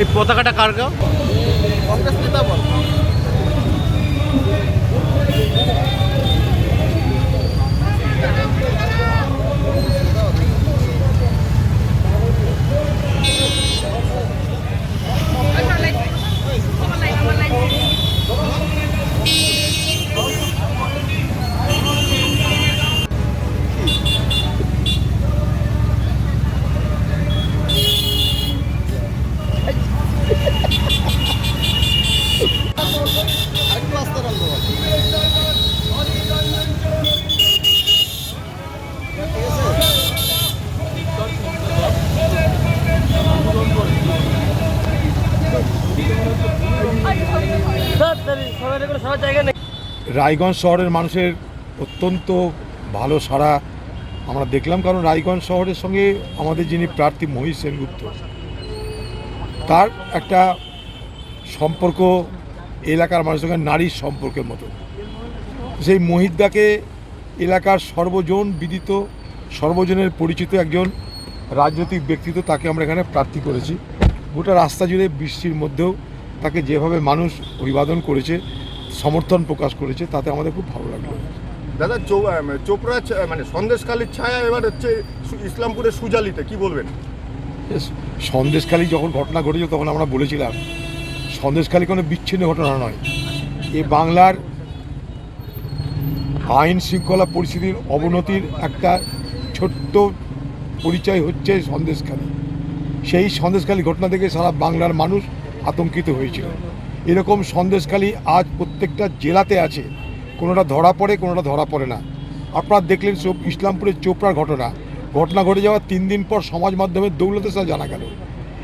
এই পতাকাটা কার গাও? কংগ্রেস নেতা বল। রায়গঞ্জ শহরের মানুষের অত্যন্ত ভালো সাড়া আমরা দেখলাম, কারণ রায়গঞ্জ শহরের সঙ্গে আমাদের যিনি প্রার্থী মহিষ সেনগুপ্ত, তার একটা সম্পর্ক এলাকার মানুষের সঙ্গে নারীর সম্পর্কের মতো। সেই মহিদ্দাকে এলাকার সর্বজন বিদিত, সর্বজনের পরিচিত একজন রাজনৈতিক ব্যক্তিত্ব তাকে আমরা এখানে প্রার্থী করেছি। গোটা রাস্তা জুড়ে বৃষ্টির মধ্যেও তাকে যেভাবে মানুষ অভিবাদন করেছে সমর্থন প্রকাশ করেছে তাতে আমাদের খুব ভালো লাগল। দাদা আহ, চোপড়া মানে সন্দেশকালীর ছায়া এবার হচ্ছে ইসলামপুরের সুজালিতে কি বলবেন? সন্দেশখালী যখন ঘটনা ঘটেছিল তখন আমরা বলেছিলাম সন্দেশখালী কোনো বিচ্ছিন্ন ঘটনা নয়। এ বাংলার আইন শৃঙ্খলা পরিস্থিতির অবনতির একটা ছোট্ট পরিচয় হচ্ছে সন্দেশখালী। সেই সন্দেশখালী ঘটনা থেকে সারা বাংলার মানুষ আতঙ্কিত হয়েছিল। এরকম সন্দেশখালী আজ প্রত্যেকটা জেলাতে আছে। কোনোটা ধরা পড়ে, কোনোটা ধরা পড়ে না। আপনারা দেখলেন সব ইসলামপুরের চোপড়ার ঘটনা। ঘটনা ঘটে যাওয়ার তিন দিন পর সমাজ মাধ্যমে দৌলতে সাথে জানা গেল।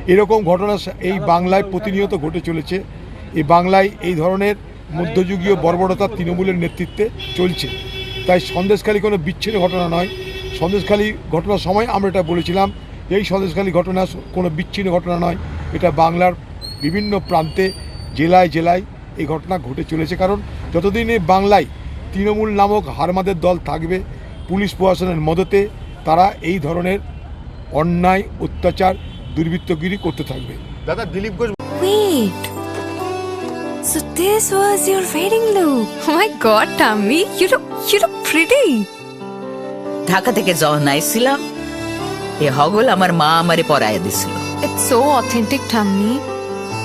এরকম ঘটনা এই বাংলায় প্রতিনিয়ত ঘটে চলেছে। এই বাংলায় এই ধরনের মধ্যযুগীয় বর্বরতা তৃণমূলের নেতৃত্বে চলছে। তাই সন্দেশখালী কোনো বিচ্ছিন্ন ঘটনা নয়। সন্দেশখালী ঘটনার সময় আমরা এটা বলেছিলাম, এই সন্দেশখালী ঘটনা কোনো বিচ্ছিন্ন ঘটনা নয়। এটা বাংলার বিভিন্ন প্রান্তে জেলায় জেলায় এই ঘটনা ঘটে চলেছে কারণ যতদিন এই বাংলায় তৃণমূল নামক হারমাদের দল থাকবে পুলিশ প্রশাসনের মদতে তারা এই ধরনের অন্যায় অত্যাচার দুর্বৃত্তগিরি করতে থাকবে দাদা Dilip Ghosh Wait. So this was your wedding look. Oh my god, Tammy, you look you look pretty. Dhaka থেকে যখন আইছিলাম এ হগল আমার মা আমারে পরায় দিছিল It's so authentic, Tammy.